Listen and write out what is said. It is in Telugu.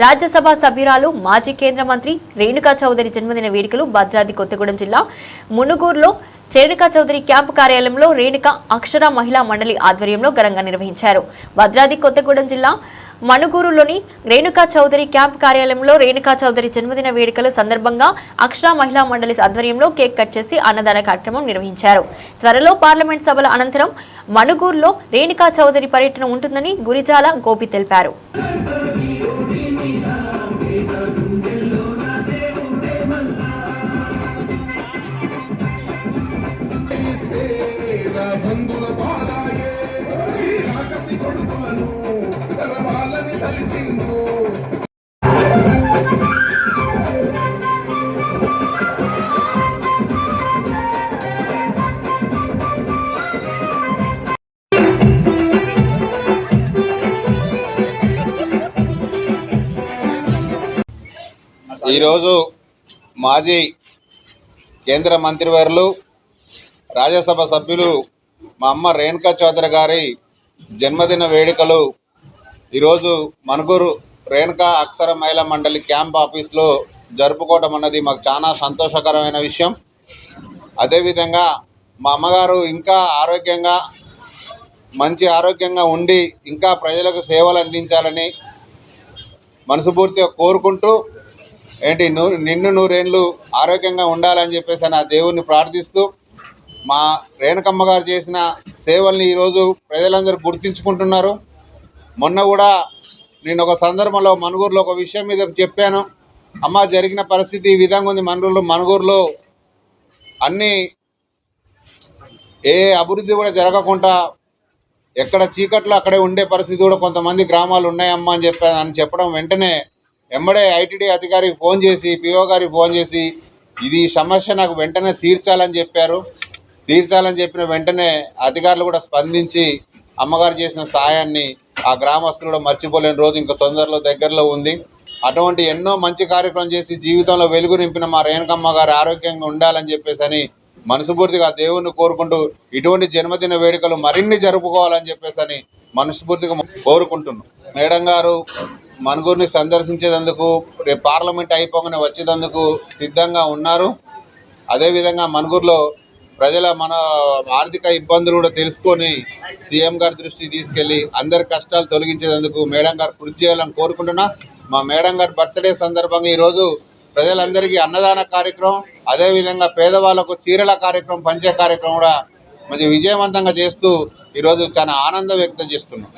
రాజ్యసభ సభ్యురాలు మాజీ కేంద్ర మంత్రి రేణుకా చౌదరి జన్మదిన వేడుకలు భద్రాద్రి కొత్తగూడెం జిల్లా మునుగూరులో రేణుకా చౌదరి క్యాంపు కార్యాలయంలో రేణుక అక్షర మహిళా మండలి ఆధ్వర్యంలో ఘనంగా నిర్వహించారు. భద్రాద్రి కొత్తగూడెం జిల్లా మణుగూరులోని రేణుకా చౌదరి క్యాంప్ కార్యాలయంలో రేణుకా చౌదరి జన్మదిన వేడుకల సందర్భంగా అక్షర మహిళా మండలి ఆధ్వర్యంలో కేక్ కట్ చేసి అన్నదాన కార్యక్రమం నిర్వహించారు. త్వరలో పార్లమెంట్ సభల అనంతరం మణుగూరులో రేణుకా చౌదరి పర్యటన ఉంటుందని గురిజాల గోపి తెలిపారు. బంధుల పాదాయే రాకసి కొడుకులను ఈరోజు మాజీ కేంద్ర మంత్రివర్లు రాజ్యసభ సభ్యులు మా అమ్మ రేణుకా చౌదరి గారి జన్మదిన వేడుకలు ఈరోజు మనుగురు రేణుకా అక్షర మహిళా మండలి క్యాంప్ ఆఫీస్లో జరుపుకోవడం అన్నది మాకు చాలా సంతోషకరమైన విషయం. అదేవిధంగా మా అమ్మగారు ఇంకా ఆరోగ్యంగా మంచి ఆరోగ్యంగా ఉండి ఇంకా ప్రజలకు సేవలు అందించాలని మనసుపూర్తిగా కోరుకుంటూ ఏంటి నిన్ను నూరేళ్ళు ఆరోగ్యంగా ఉండాలని చెప్పేసి నా దేవుణ్ణి ప్రార్థిస్తూ మా రేణుకమ్మ గారు చేసిన సేవల్ని ఈరోజు ప్రజలందరూ గుర్తించుకుంటున్నారు. మొన్న కూడా నేను ఒక సందర్భంలో మనుగూరులో ఒక విషయం మీద చెప్పాను. అమ్మ జరిగిన పరిస్థితి ఈ విధంగా ఉంది. మనుగూరులో మనుగూరులో అన్నీ ఏ అభివృద్ధి కూడా జరగకుండా ఎక్కడ చీకట్లో అక్కడే ఉండే పరిస్థితి కూడా కొంతమంది గ్రామాలు ఉన్నాయమ్మా అని చెప్పాను అని చెప్పడం వెంటనే ఎమ్మడే ఐటీడీ అధికారికి ఫోన్ చేసి పిఓ గారికి ఫోన్ చేసి ఇది సమస్య నాకు వెంటనే తీర్చాలని చెప్పారు. తీర్చాలని చెప్పిన వెంటనే అధికారులు కూడా స్పందించి అమ్మగారు చేసిన సాయాన్ని ఆ గ్రామస్తులు కూడా మర్చిపోలేని రోజు ఇంకా తొందరలో దగ్గరలో ఉంది. అటువంటి ఎన్నో మంచి కార్యక్రమం చేసి జీవితంలో వెలుగు నింపిన మా రేణుకమ్మ గారు ఆరోగ్యంగా ఉండాలని చెప్పేసి అని మనస్ఫూర్తిగా దేవుణ్ణి కోరుకుంటూ ఇటువంటి జన్మదిన వేడుకలు మరిన్ని జరుపుకోవాలని చెప్పేసి అని మనస్ఫూర్తిగా కోరుకుంటున్నాం. మేడం గారు మనుగురిని సందర్శించేందుకు రేపు పార్లమెంట్ అయిపోగానే వచ్చేందుకు సిద్ధంగా ఉన్నారు. అదేవిధంగా మనుగురులో ప్రజల మన ఆర్థిక ఇబ్బందులు కూడా తెలుసుకొని సీఎం గారి దృష్టికి తీసుకెళ్ళి అందరి కష్టాలు తొలగించేందుకు మేడం గారు కృషి చేయాలని కోరుకుంటున్నా. మా మేడం గారి బర్త్డే సందర్భంగా ఈరోజు ప్రజలందరికీ అన్నదాన కార్యక్రమం అదేవిధంగా పేదవాళ్ళకు చీరల కార్యక్రమం పంచే కార్యక్రమం కూడా మంచి విజయవంతంగా చేస్తూ ఈరోజు చాలా ఆనందం వ్యక్తం చేస్తున్నాం.